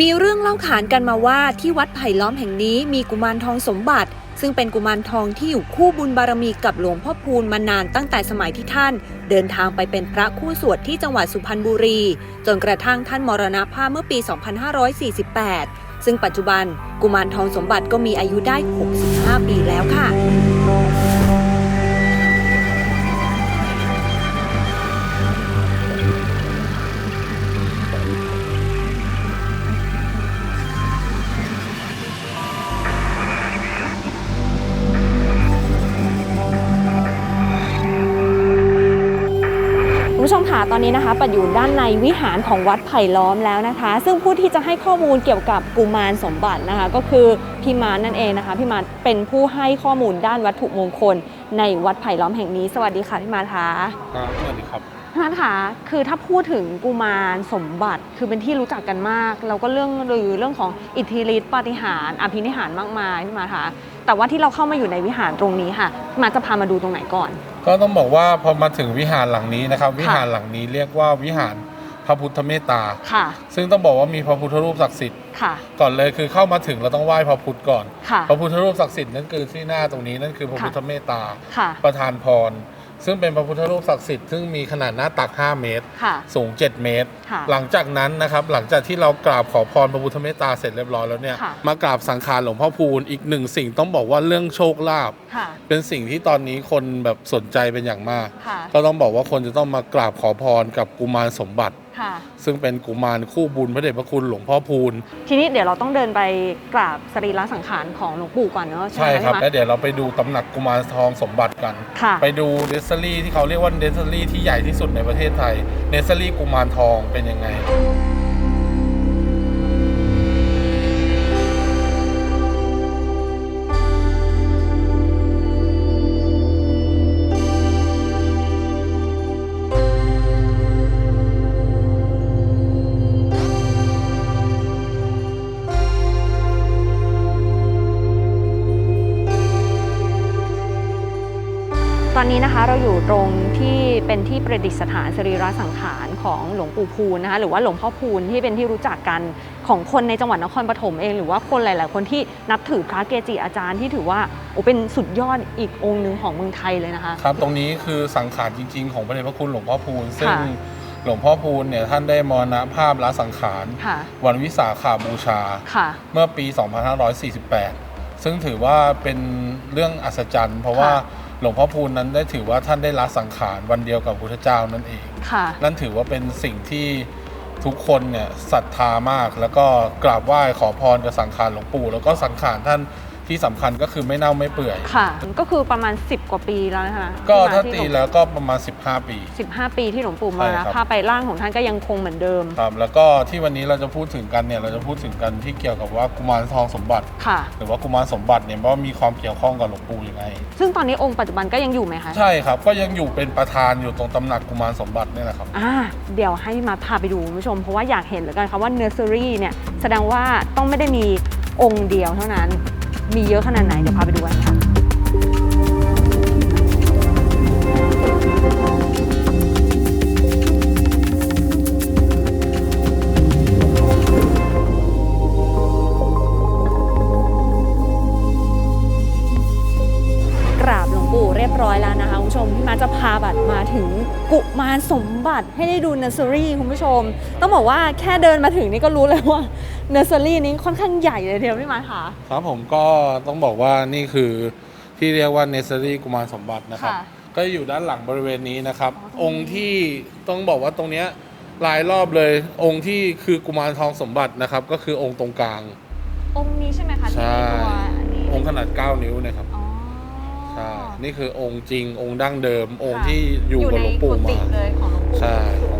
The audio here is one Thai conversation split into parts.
มีเรื่องเล่าขานกันมาว่าที่วัดไผ่ล้อมแห่งนี้มีกุมารทองสมบัติ ซึ่งเป็นกุมารทองที่อยู่คู่บุญบารมีกับหลวงพ่อพูนมานานตั้งแต่สมัยที่ท่าน เดินทางไปเป็นพระคู่สวดที่จังหวัดสุพรรณบุรี จนกระทั่งท่านมรณภาพเมื่อปี 2548 ซึ่งปัจจุบันกุมารทองสมบัติก็มีอายุได้ 65 ปีแล้วค่ะ นี้นะคะปัดอยู่ด้านในวิหารของวัดไผ่ล้อมแล้วนะคะ ซึ่งผู้ที่จะให้ข้อมูลเกี่ยวกับกุมารสมบัตินะคะ ก็คือพี่มานนั่นเองนะคะพี่มานเป็นผู้ให้ข้อมูลด้านวัตถุมงคลในวัดไผ่ล้อมแห่งนี้ สวัสดีค่ะพี่มานคะครับสวัสดีครับ พี่มานคะคือถ้าพูดถึงกุมารสมบัติคือเป็นที่รู้จักกันมากแล้วก็เรื่องลือเรื่องของอิทธิฤทธิปาฏิหาริย์อภินิหารมากมายพี่มานคะแต่ว่าที่เราเข้ามาอยู่ในวิหารตรงนี้ค่ะพี่มานจะพามาดูตรงไหนก่อน ก็ต้องบอกว่าพอมาถึงวิหารหลังนี้นะครับ วิหารหลังนี้เรียกว่าวิหารพระพุทธเมตตาค่ะ ซึ่งต้องบอกว่ามีพระพุทธรูปศักดิ์สิทธิ์ค่ะ ก่อนเลยคือเข้ามาถึงเราต้องไหว้พระพุทธก่อนค่ะพระพุทธรูปศักดิ์สิทธิ์นั่นคือที่หน้าตรงนี้นั่นคือพระพุทธเมตตาค่ะประธานพร ซึ่งเป็นพระพุทธรูปศักดิ์สิทธิ์ซึ่งมีขนาดหน้าตัก 5 เมตร ค่ะ สูง 7 เมตร ค่ะหลังจากนั้นนะครับ หลังจากที่เรากราบขอพรพระพุทธเมตตาเสร็จเรียบร้อยแล้วเนี่ย ค่ะ มากราบสังขารหลวงพ่อพูนอีกหนึ่งสิ่งต้องบอกว่าเรื่องโชคลาภค่ะ เป็นสิ่งที่ตอนนี้คนแบบสนใจเป็นอย่างมาก ค่ะ ก็ต้องบอกว่าคนจะต้องมากราบขอพรกับกุมารสมบัติ ค่ะ ซึ่งเป็นกุมารคู่บุญพระเดชพระคุณหลวงพ่อพูน ทีนี้เดี๋ยวเราต้องเดินไปกราบสรีระสังขารของหลวงปู่ก่อนเนอะใช่ใช่ไหมครับพี่แล้วมาเดี๋ยวเราไปดูตำหนักกุมารทองสมบัติกันค่ะไปดูเนสซอรี่ที่เขาเรียกว่าเนสซอรี่ที่ใหญ่ที่สุดในประเทศไทยเนสซอรี่กุมารทองเป็นยังไง ตอนนี้นะคะเราอยู่ตรงที่เป็นที่ประดิษฐานสรีระสังขารของหลวงปู่พูนนะคะหรือว่าหลวงพ่อพูนที่เป็นที่รู้จักกันของคนในจังหวัดนครปฐมเอง หรือว่าคนหลาย ๆ คนที่นับถือพระเกจิอาจารย์ที่ถือว่าโอ้เป็นสุดยอดอีกองค์หนึ่งของเมืองไทยเลยนะคะครับ ตรงนี้คือสังขารจริง ๆ ของพระเดชพระคุณหลวงพ่อพูนซึ่งค่ะหลวงพ่อพูนเนี่ยท่านได้มรณภาพละสังขารค่ะวันวิสาขาบูชาค่ะเมื่อปี 2548 ซึ่งถือว่าเป็นเรื่องอัศจรรย์ เพราะว่าค่ะ หลวงพ่อพูนนั้นได้ถือว่าท่านได้ละสังขารวันเดียวกับพระพุทธเจ้านั่นเอง ค่ะ นั่นถือว่าเป็นสิ่งที่ทุกคนเนี่ยศรัทธามากแล้วก็กราบไหว้ขอพรกับสังขารหลวงปู่ แล้วก็สังขารท่าน ที่สำคัญก็คือไม่เน่าไม่เปื่อย ค่ะ ก็คือประมาณ 10 กว่าปีแล้วนะคะก็ที่มถ้าที่ตีหลวงแล้วก็ประมาณ 15 ปี 15 ปีที่หลวงปู่มาใช่นะครับ ภาพไปร่างของท่านก็ยังคงเหมือนเดิมครับแล้วก็ที่วันนี้เราจะพูดถึงกันเนี่ยเราจะพูดถึงกันที่เกี่ยวกับว่ากุมารทองสมบัติ ค่ะ หรือว่ากุมารสมบัติเนี่ยว่ามีความเกี่ยวข้องกับหลวงปู่ยังไง ซึ่งตอนนี้องค์ปัจจุบันก็ยังอยู่ไหมคะใช่ครับก็ยังอยู่เป็นประธานอยู่ตรงตำหนักกุมารสมบัติเนี่ยแหละครับ อ่าเดี๋ยวให้มาพาไปดูคุณผู้ชม เพราะว่าอยากเห็นเหลือเกันค่ะว่าเนอร์เซอรี่เนี่ยแสดงว่าต้องไม่ได้มีองค์เดียวเท่านั้น มีเยอะขนาดไหนเดี๋ยวพาไปดูกันค่ะกราบหลวงปู่เรียบร้อยแล้วนะคะคุณผู้ชมพี่มาจะพาบัตรมาถึงกุมารสมบัติให้ได้ดูเนอร์เซอรี่คุณผู้ชม ต้องบอกว่าแค่เดินมาถึงนี่ก็รู้เลยว่า เนอร์เซอรี่นี้ค่อนข้างใหญ่เลยทีเดียวพี่มาค่ะ ครับผมก็ต้องบอกว่านี่คือที่เรียกว่าเนสซอรี่กุมารสมบัตินะครับ ค่ะก็อยู่ด้านหลังบริเวณนี้นะครับ อ๋อตรงนี้องค์ที่ต้องบอกว่าตรงเนี้ยหลายรอบเลย องค์ที่คือกุมารทองสมบัตินะครับ ก็คือองค์ตรงกลาง องค์นี้ใช่ไหมคะที่มีตัวอันนี้องค์ขนาด 9 นิ้วเนะครับอ๋อใช่นี่คือองค์จริงองค์ดั้งเดิม องค์ค่ะที่อยู่กับหลวงปู่ในกุฏิมา เลยของหลวงปู่ใช่คืออ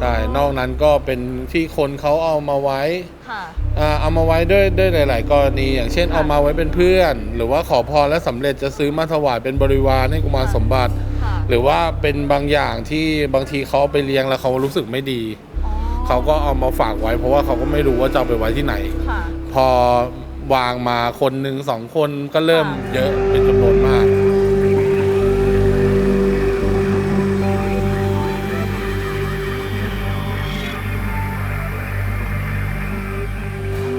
งค์นี้ใช่นอกนั้นก็เป็นที่คนเขาเอามาไว้ค่ะอ่าเอามาไว้ด้วยด้วยหลาย ๆ กรณี อย่างเช่นค่ะเอามาไว้เป็นเพื่อน หรือว่าขอพรและสำเร็จจะซื้อมาถวายเป็นบริวารให้กุมารค่ะสมบัติ ค่ะหรือว่าเป็นบางอย่างที่บางทีเขาเอาไปเลี้ยงแล้วเขารู้สึกไม่ดี อ๋อเขาก็เอามาฝากไว้ เพราะว่าเขาก็ไม่รู้ว่าจะเอาไปไว้ที่ไหน ค่ะ พอวางมาคนหนึ่งสองคนก็เริ่มค่ะ เยอะเป็นจำนวนมาก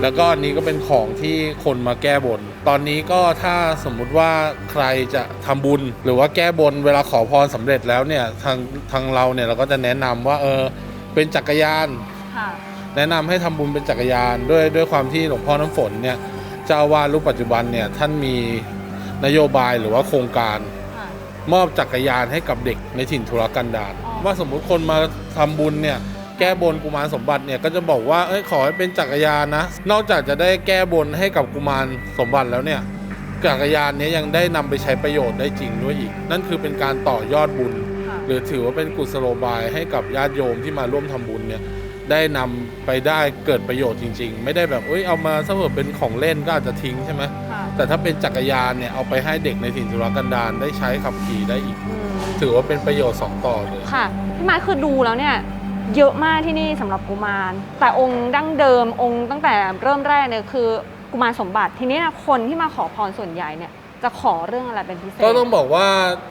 แล้วก็อันนี้ก็เป็นของที่คนมาแก้บน ตอนนี้ก็ถ้าสมมุติว่าใครจะทำบุญ หรือว่าแก้บนเวลาขอพรสำเร็จแล้วเนี่ยทางทางเราเนี่ยเราก็จะแนะนำว่าเออเป็นจักรยานค่ะแนะนำให้ทำบุญเป็นจักรยานด้วยด้วยความที่หลวงพ่อน้ำฝนเนี่ยเจ้าอาวาสรูปปัจจุบันเนี่ยท่านมีนโยบายหรือว่าโครงการค่ะมอบจักรยานให้กับเด็กในถิ่นทุรกันดารอ๋อว่าสมมุติคนมาทำบุญเนี่ย แก้บนกุมารสมบัติเนี่ยก็จะบอกว่าเอ้ยขอให้เป็นจักรยานนะ นอกจากจะได้แก้บนให้กับกุมารสมบัติแล้วเนี่ยจักรยานเนี้ยังได้นำไปใช้ประโยชน์ได้จริงด้วยอีก นั่นคือเป็นการต่อยอดบุญค่ะหรือถือว่าเป็นกุศโลบายให้กับญาติโยมที่มาร่วมทำบุญเนี่ยได้นำไปได้เกิดประโยชน์จริง ๆ ไม่ได้แบบเอ้ยเอามาถ้าเกิดเป็นของเล่นก็อาจจะทิ้งใช่ไหมค่ะแต่ถ้าเป็นจักรยานเนี่ยเอาไปให้เด็กในถิ่นทุรกันดารได้ใช้ขับขี่ได้อีกอืมถือว่าเป็นประโยชน์สองต่อเลยค่ะพี่มาร์คคือดูแล้วเนี่ย เยอะมากที่นี่สำหรับกุมาร แต่องค์ดั้งเดิมองค์ตั้งแต่เริ่มแรกเนี่ยคือกุมารสมบัติทีนี้นะคนที่มาขอพรส่วนใหญ่เนี่ยจะขอเรื่องอะไรเป็นพิเศษ ก็ต้องบอกว่า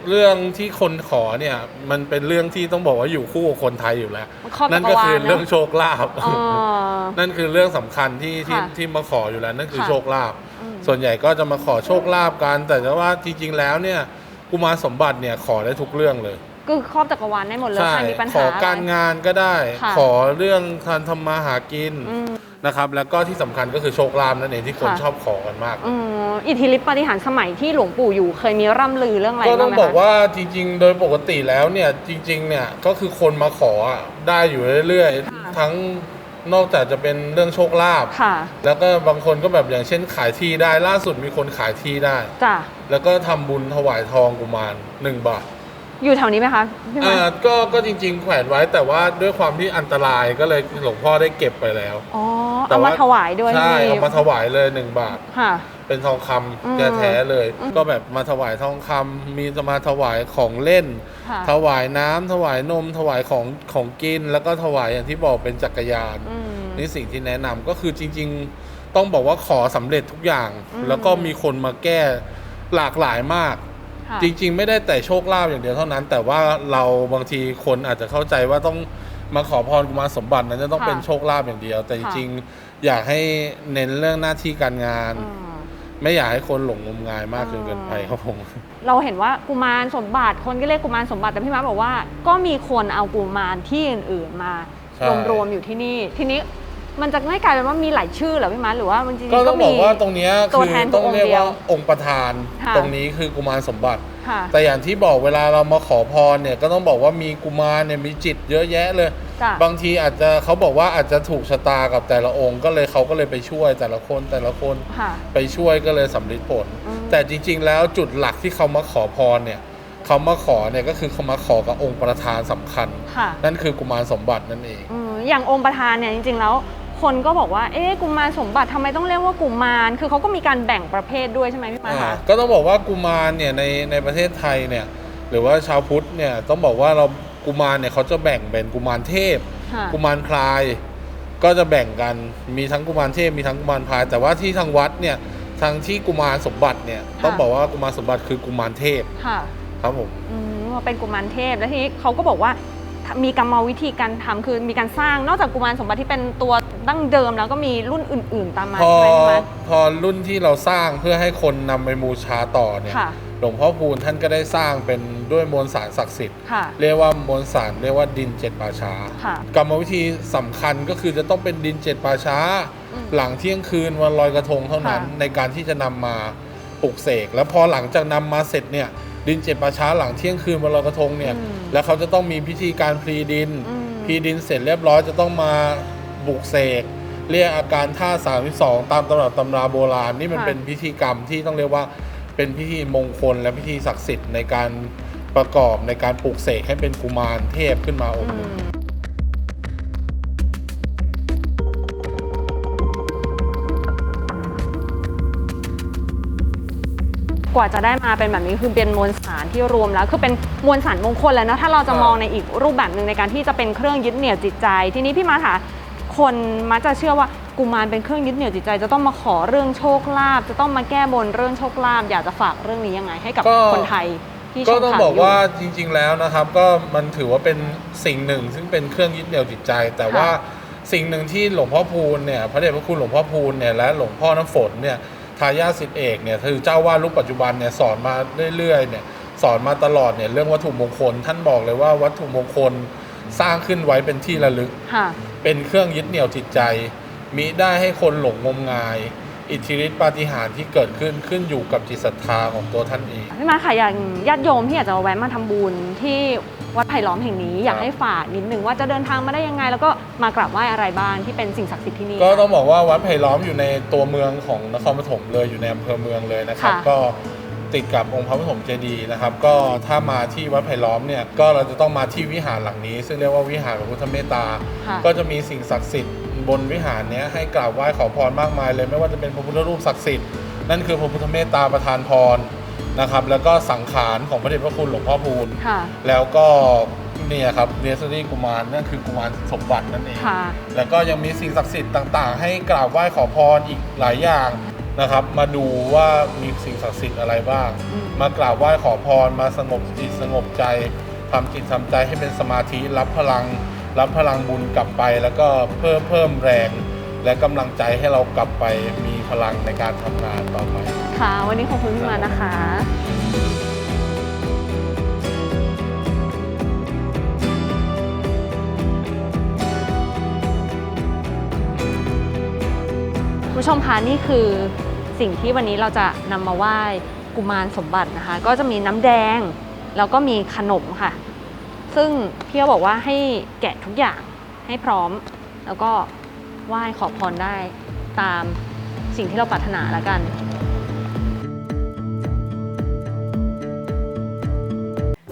เรื่องที่คนขอเนี่ยมันเป็นเรื่องที่ต้องบอกว่าอยู่คู่กับคนไทยอยู่แล้วมันครอบนั่จันกรก็วาคือลเรื่องเนาะโชคลาภอ๋อนั่นคือเรื่องสำคัญที่ที่ค่ะที่มาขออยู่แล้วนั่นคือค่ะโชคลาภอืมส่วนใหญ่ก็จะมาขอโชคลาภกัน แต่ว่าจริงๆแล้วเนี่ยกุมารสมบัติเนี่ยขอได้ทุกเรื่องเลย คือครอบจักรวาลได้หมดเลยใช่ใครมีปัญขหาออะไรการงานก็ได้ ค่ะ ขอเรื่องการทำมาหากินอืม นะครับ แล้วก็ที่สำคัญก็คือโชคลาภนั่นเองที่คนค่ะ ชอบขอกันมาก อืมอิทธิฤทธิปาฏิหารย์สมัยที่หลวงปู่อยู่เคยมีร่ำลือเรื่องอะไรก็บ้าต้องงไหมบอกคะว่าจริง ๆ โดยปกติแล้วเนี่ยจริง ๆ เนี่ยก็คือคนมาขออะได้อยู่เรื่อยค่ะๆทั้งนอกจากจะเป็นเรื่องโชคลาภค่ะแล้วก็บางคนก็แบบอย่างเช่นขายที่ได้ล่าสุดมีคนขายที่ได้ จ้ะแล้วก็ทำบุญถวายทองกุมารหนึ่งบาท อยู่แถวนี้ไหมคะพี่มาอ่าก็ก็จริง ๆ แขวนไว้แต่ว่าด้วยความที่อันตรายก็เลยหลวงพ่อได้เก็บไปแล้ว อ๋อแต่เอามาว่าถวายด้วยใช่พี่เอามาถวายเลยหนึ่งบาท ค่ะ เป็นทองคอืมำแท้ๆเลยอืมก็แบบมาถวายทองคำมีจะมาถวายของเล่น ค่ะถวายน้ำถวายนม ถวายของของกิน แล้วก็ถวายอย่างที่บอกเป็นจักรยาน อืม นี่สิ่งที่แนะนำก็คือจริง ๆ ต้องบอกว่าขอสำเร็จทุกอย่าง อืม แล้วก็มีคนมาแก้หลากหลายมากค่ะ จริง ๆ ไม่ได้แต่โชคลาภอย่างเดียวเท่านั้น แต่ว่าเราบางทีคนอาจจะเข้าใจว่าต้องมาขอพรกุมารสมบัตินั้นจะต้องค่ะเป็นโชคลาภอย่างเดียว แต่จค่ะริงๆอยากให้เน้นเรื่องหน้าที่การงานอืมไม่อยากให้คนหลงงมงายมากจนเกินไปอ่าครับผมเราเห็นว่ากุมารสมบัติคนก็เรียกกุมารสมบัติแต่พี่มาร์คบอกว่า ก็มีคนเอากุมารที่อื่นๆมาใช่รวมๆอยู่ที่นี่ ทีนี้ มันจะไม่กลายเป็นว่ามีหลายชื่อเหรอพี่มาร์คหรือว่ามันจริงๆก็ก็ต้องบมี อกว่าตรงเนี้ยตัวคือแทนต้องเรียกองค์เดียว่าวองค์ประธาน ค่ะ ตรงนี้คือกุมารสมบัติ ค่ะ แต่อย่างที่บอกเวลาเรามาขอพรเนี่ยก็ต้องบอกว่ามีกุมารเนี่ยมีจิตเยอะแยะเลย จ้ะ บางทีอาจจะเขาบอกว่าอาจจะถูกชะตากับแต่ละองค์ ก็เลยเขาก็เลยไปช่วยแต่ละคนแต่ละคน ค่ะ ไปช่วยก็เลยสำเร็จผล อืม แต่จริง ๆ แล้วจุดหลักที่เขามาขอพรเนี่ยเขามาขอเนี่ยก็คือเขามาขอกับองค์ประธานสำคัญ ค่ะนั่นคือกุมารสมบัตินั่นเอง อืมอย่างองค์ประธานเนี่ยจริงๆแล้ว คนก็บอกว่า เอ๊ะกุมารสมบัติทำไมต้องเรียกว่ากุมาร คือเขาก็มีการแบ่งประเภทด้วยใช่ไหมพี่มาร์คอ่าคะ ก็ต้องบอกว่ากุมารเนี่ยในในประเทศไทยเนี่ยหรือว่าชาวพุทธเนี่ยต้องบอกว่าเรากุมารเนี่ยเขาจะแบ่งเป็นกุมารเทพ ค่ะ กุมารพลาย ก็จะแบ่งกันมีทั้งกุมารเทพมีทั้งกุมารพลาย แต่ว่าที่ทางวัดเนี่ยทางที่กุมารสมบัติเนี่ยต้องบอกว่ากุมารสมบัติคือกุมารเทพค่ะ ครับผม อืมว่าเป็นกุมารเทพแล้วทีนี้เขาก็บอกว่า มีกรรมวิธีการทำคือมีการสร้างนอกจากกุมารสมบัติที่เป็นตัวดั้งเดิมแล้วก็มีรุ่นอื่น ๆ ตามมาพอใช่ไหมพี่มาร์คพอรุ่นที่เราสร้างเพื่อให้คนนำไปบูชาต่อเนี่ยค่ะ หลวงพ่อพูนท่านก็ได้สร้างเป็นด้วยมวลสารศักดิ์สิทธิ์ ค่ะ เรียกว่ามวลสารเรียกว่าดินเจ็ดป่าช้า ค่ะ กรรมวิธีสำคัญก็คือจะต้องเป็นดินเจ็ดป่าช้า อืม หลังเที่ยงคืนวันลอยกระทงเท่านั้น ค่ะ ในการที่จะนำมาปลุกเสกแล้วพอหลังจากนำมาเสร็จเนี่ย ดินเจ็ดป่าช้าหลังเที่ยงคืนวันลอยกระทงเนี่ย อืมแล้วเขาจะต้องมีพิธีการพรีดินอืม พรีดินเสร็จเรียบร้อยจะต้องมาบุกเสกเรียกอาการท่า32 ตามตำรับตำราโบราณนี่มันค่ะ เป็นพิธีกรรมที่ต้องเรียกว่าเป็นพิธีมงคลและพิธีศักดิ์สิทธิ์ในการประกอบในการปลุกเสกให้เป็นกุมารเทพขึ้นมาองค์หนึ่ง กว่าจะได้มาเป็นแบบนี้คือเป็นมวลสารที่รวมแล้ว คือเป็นมวลสารมงคลแล้วนะถ้าเราจะครับมองในอีกรูปแบบหนึ่งในการที่จะเป็นเครื่องยึดเหนี่ยวจิตใจ ทีนี้พี่มาถาคนมักจะเชื่อว่ากุมารเป็นเครื่องยึดเหนี่ยวจิตใจ จะต้องมาขอเรื่องโชคลาภจะต้องมาแก้บนเรื่องโชคลาภอยากจะฝากเรื่องนี้ยังไง ให้กับก็ คนไทยที่ชก็มต้องข่าวบอกอยู่ว่าจริง ๆ แล้วนะครับก็มันถือว่าเป็นสิ่งหนึ่ง ซึ่งเป็นเครื่องยึดเหนี่ยวจิตใจ แต่ว่าสิ่งหนึ่งที่หลวงพ่อพูนเนี่ยพระเดชพระคุณหลวงพ่อพูนเนี่ยและหลวงพ่อน้ำฝนเนี่ย ทายาทศิษย์เอกเนี่ยคือเจ้าวาดรูปปัจจุบันเนี่ยสอนมาเรื่อยๆเนี่ยสอนมาตลอดเนี่ยเรื่องวัตถุมงคล ท่านบอกเลยว่าวัตถุมงคลสร้างขึ้นไว้เป็นที่ระลึกค่ะเป็นเครื่องยึดเหนี่ยวจิตใจมิได้ให้คนหลงงมงาย อิทธิฤทธิปาฏิหาริย์ที่เกิดขึ้นขึ้นอยู่กับจิตศรัทธาของตัวท่านเอง พี่มาค่ะอย่างญาติโยมที่อยากจะมาแวะมาทำบุญที่ วัดไผ่ล้อมแห่งนี้ อยากครับให้ฝากนิดนึงว่าจะเดินทางมาได้ยังไง แล้วก็มากราบไหว้อะไรบ้างที่เป็นสิ่งศักดิ์สิทธิ์ที่นี่ ก็ต้องบอกว่าวัดไผ่ล้อมอยู่ในตัวเมืองของนครปฐมเลยอยู่ในอำเภอเมืองเลยนะครับค่ะก็ติดกับองค์พระปฐมเจดีย์นะครับ ก็ถ้ามาที่วัดไผ่ล้อมเนี่ยก็เราจะต้องมาที่วิหารหลังนี้ ซึ่งเรียกว่าวิหารพระพุทธเมตตา ค่ะ ก็จะมีสิ่งศักดิ์สิทธิ์บนวิหารเนี้ยให้กราบไหว้ขอพรมากมายเลย ไม่ว่าจะเป็นพระพุทธรูปศักดิ์สิทธิ์นั่นคือพระพุทธเมตตาประทานพร นะครับ แล้วก็สังขารของพระเดชพระคุณหลวงพ่อพูนค่ะ แล้วก็เนี่ยครับเนสซี่กุมารนั่นคือกุมารสมบัตินั่นเอง ค่ะ แล้วก็ยังมีสิ่งศักดิ์สิทธิ์ต่างๆ ให้กราบไหว้ขอพรอีกหลายอย่างนะครับ มาดูว่ามีสิ่งศักดิ์สิทธิ์อะไรบ้าง อืม มากราบไหว้ขอพรมาสงบจิตสงบใจทำจิตทำใจให้เป็นสมาธิรับพลัง รับพลังบุญกลับไป แล้วก็เพิ่มเพิ่มแรง และกำลังใจให้เรากลับไปมีพลังในการทำงานต่อไป ค่ะวันนี้ขอบคุณพี่มานะคะผู้ชมคะนี่คือสิ่งที่วันนี้เราจะนำมาไหว้กุมารสมบัตินะคะ ก็จะมีน้ำแดงแล้วก็มีขนมค่ะ ซึ่งพี่เขาบอกว่าให้แกะทุกอย่างให้พร้อม แล้วก็ไหว้ขอพรได้ตามสิ่งที่เราปรารถนาแล้วกัน